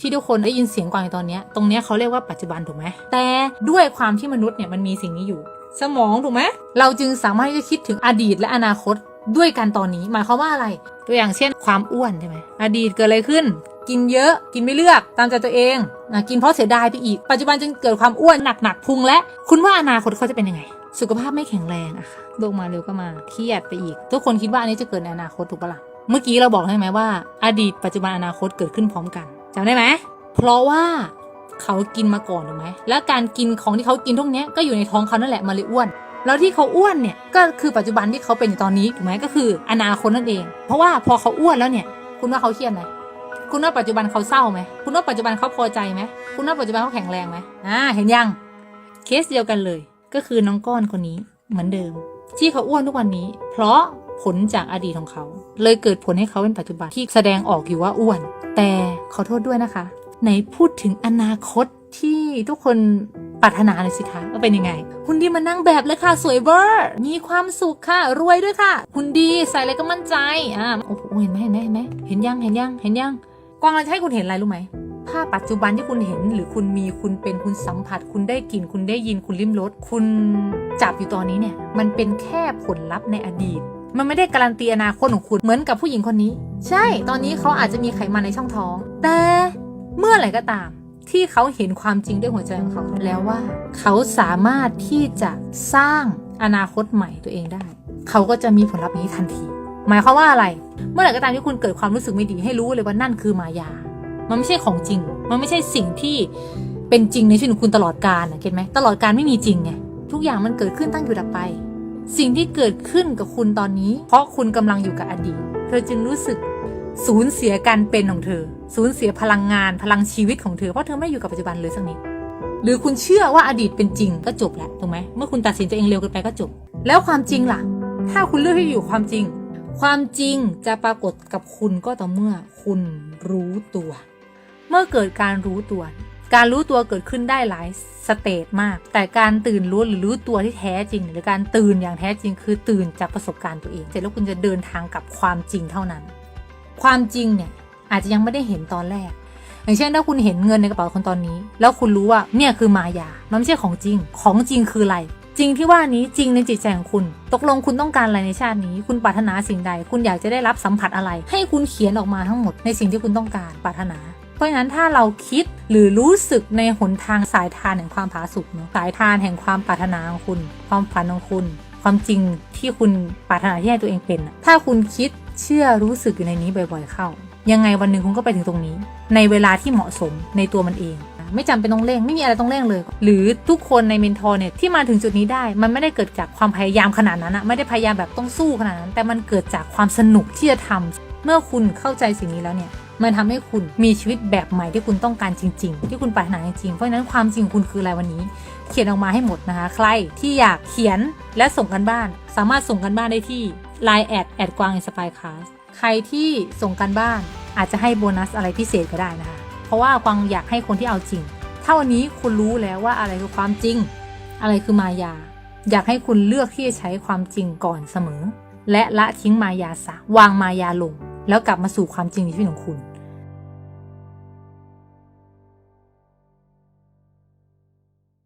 ที่ทุกคนได้ยินเสียงกวางในตอนนี้ตรงนี้เขาเรียกว่าปัจจุบันถูกไหมแต่ด้วยความที่มนุษย์เนี่ยมันมีสิ่งนี้อยู่ สมองถูกไหมเราจึงสามารถที่จะคิดถึงอดีตและอนาคตด้วยกันตอนนี้หมายความว่าอะไร ตัวอย่างเช่น ความอ้วนใช่ไหมอดีตเกิดอะไรขึ้น กินเยอะกินไม่เลือกตามใจตัวเองนะกินเพราะเสียดายไปอีก ปัจจุบันจึงเกิดความอ้วนหนักๆพุงและ คุณว่าอนาคตเขาจะเป็นยังไง สุขภาพไม่แข็งแรงอะคะโรคมาเร็วก็มาเครียดไปอีก ทุกคนคิดว่าอันนี้จะเกิดในอนาคตถูกปะล่ะเมื่อกี้เราบอกใช่ไหมว่า อดีตปัจจุบันอนาคตเกิดขึ้นพร้อมกัน จำได้ไหมเพราะว่าเขากินมาก่อนถูกไหมแล้วการกินของที่เขากินทุกเนี้ยก็อยู่ในท้องเขานั่นแหละมาเลยอ้วน แล้วที่เขาอ้วนเนี่ยก็คือปัจจุบันที่เขาเป็นอยู่ตอนนี้ถูกไหมก็คืออนาคตนั่นเอง เพราะว่าพอเขาอ้วนแล้วเนี่ย คุณว่าเขาเครียดไหมคุณว่าปัจจุบันเขาเศร้าไหมคุณว่าปัจจุบันเขาพอใจไหมคุณว่าปัจจุบันเขาแข็งแรงไหมอ่าเห็นยังเคสเดียวกันเลย ก็คือน้องก้อนคนนี้เหมือนเดิม ที่เขาอ้วนทุกวันนี้ เพราะผลจากอดีตของเขา เลยเกิดผลให้เขาเป็นปัจจุบันที่แสดงออกอยู่ว่าอ้วน แต่ ขอโทษด้วยนะคะ ไหนพูดถึงอนาคตที่ทุกคนปรารถนาเลยสิคะว่าเป็นยังไงหุ่นดีมานั่งแบบเลยค่ะ สวยเวอร์มีความสุขค่ะ รวยด้วยค่ะหุ่นดีใส่อะไรก็มั่นใจอ่าโอ้โหเห็นไหมเห็นไหมเห็นไหมเห็นยังเห็นยังเห็นยังกวางเราจะให้คุณเห็นอะไรรู้ไหมภาพปัจจุบันที่คุณเห็นหรือคุณมีคุณเป็นคุณสัมผัส คุณได้กลิ่นคุณได้ยินคุณลิ้มรสคุณจับอยู่ตอนนี้เนี่ย มันเป็นแค่ผลลัพธ์ในอดีต มันไม่ได้การันตีอนาคตของคุณเหมือนกับผู้หญิงคนนี้ ใช่ตอนนี้เขาอาจจะมีไขมันในช่องท้อง แต่เมื่อไหร่ก็ตาม ที่เขาเห็นความจริงด้วยหัวใจของเขาแล้วว่า เขาสามารถที่จะสร้างอนาคตใหม่ตัวเองได้ เขาก็จะมีผลลัพธ์นี้ทันที หมายความว่าอะไร เมื่อไหร่ก็ตามที่คุณเกิดความรู้สึกไม่ดีให้รู้เลยว่านั่นคือมายา มันไม่ใช่ของจริง มันไม่ใช่สิ่งที่เป็นจริงในชีวิตของคุณตลอดกาลนะเก็ตไหมตลอดการไม่มีจริงไงทุกอย่างมันเกิดขึ้นตั้งอยู่ดับไป สิ่งที่เกิดขึ้นกับคุณตอนนี้ เพราะคุณกำลังอยู่กับอดีต เธอจึงรู้สึกสูญเสียการเป็นของเธอ สูญเสียพลังงานพลังชีวิตของเธอเพราะเธอไม่อยู่กับปัจจุบันเลยสักนิดหรือคุณเชื่อว่าอดีตเป็นจริงก็จบแล้วถูกไหมเมื่อคุณตัดสินตัวเองเร็วเกินไปก็จบ แล้วความจริงล่ะ ถ้าคุณเลือกที่อยู่ความจริง ความจริงจะปรากฏกับคุณก็ต่อเมื่อคุณรู้ตัว เมื่อเกิดการรู้ตัว การรู้ตัวเกิดขึ้นได้หลายสเตจมาก แต่การตื่นรู้หรือรู้ตัวที่แท้จริง หรือการตื่นอย่างแท้จริง คือตื่นจากประสบการณ์ตัวเองเสร็จแล้วคุณจะเดินทางกับความจริงเท่านั้น ความจริงเนี่ยอาจจะยังไม่ได้เห็นตอนแรก อย่างเช่นถ้าคุณเห็นเงินในกระเป๋าคนตอนนี้ แล้วคุณรู้ว่าเนี่ยคือมายา มันไม่ใช่ของจริง ของจริงคืออะไร จริงที่ว่านี้จริงในจิตใจของคุณ ตกลงคุณต้องการอะไรในชาตินี้ คุณปรารถนาสิ่งใด คุณอยากจะได้รับสัมผัสอะไร ให้คุณเขียนออกมาทั้งหมดในสิ่งที่คุณต้องการปรารถนา ราะฉะนั้นถ้าเราคิดหรือรู้สึกในหนทางสายทานแห่งความผาสุกเนาะสายทานแห่งความปรารถนาของคุณ ความฝันของคุณ ความจริงที่คุณปรารถนาที่ให้ตัวเองเป็น ถ้าคุณคิดเชื่อรู้สึกอยู่ในนี้บ่อยๆเข้า ยังไงวันหนึ่งคุณก็ไปถึงตรงนี้ ในเวลาที่เหมาะสมในตัวมันเองไม่จำเป็นต้องเร่งไม่มีอะไรต้องเร่งเลย หรือทุกคนในเมนทอร์เนี่ยที่มาถึงจุดนี้ได้ มันไม่ได้เกิดจากความพยายามขนาดนั้นอะไม่ได้พยายามแบบต้องสู้ขนาดนั้น แต่มันเกิดจากความสนุกที่จะทำเมื่อคุณเข้าใจสิ่งนี้แล้วเนี่ย มันทำให้คุณมีชีวิตแบบใหม่ที่คุณต้องการจริง ๆ ที่คุณปรารถนาจริงๆเพราะฉะนั้นความจริงของคุณคืออะไรวันนี้ เขียนออกมาให้หมดนะคะ ใครที่อยากเขียนและส่งกันบ้าน สามารถส่งกันบ้านได้ที่ Line แอดแอดกวางอินสปายคลาสใครที่ส่งกันบ้านอาจจะให้โบนัสอะไรพิเศษก็ได้นะคะ เพราะว่ากวางอยากให้คนที่เอาจริง ถ้าวันนี้คุณรู้แล้วว่าอะไรคือความจริง อะไรคือมายา อยากให้คุณเลือกที่จะใช้ความจริงก่อนเสมอ และละทิ้งมายาซะวางมายาลง แล้วกลับมาสู่ความจริงในชีวิตของคุณ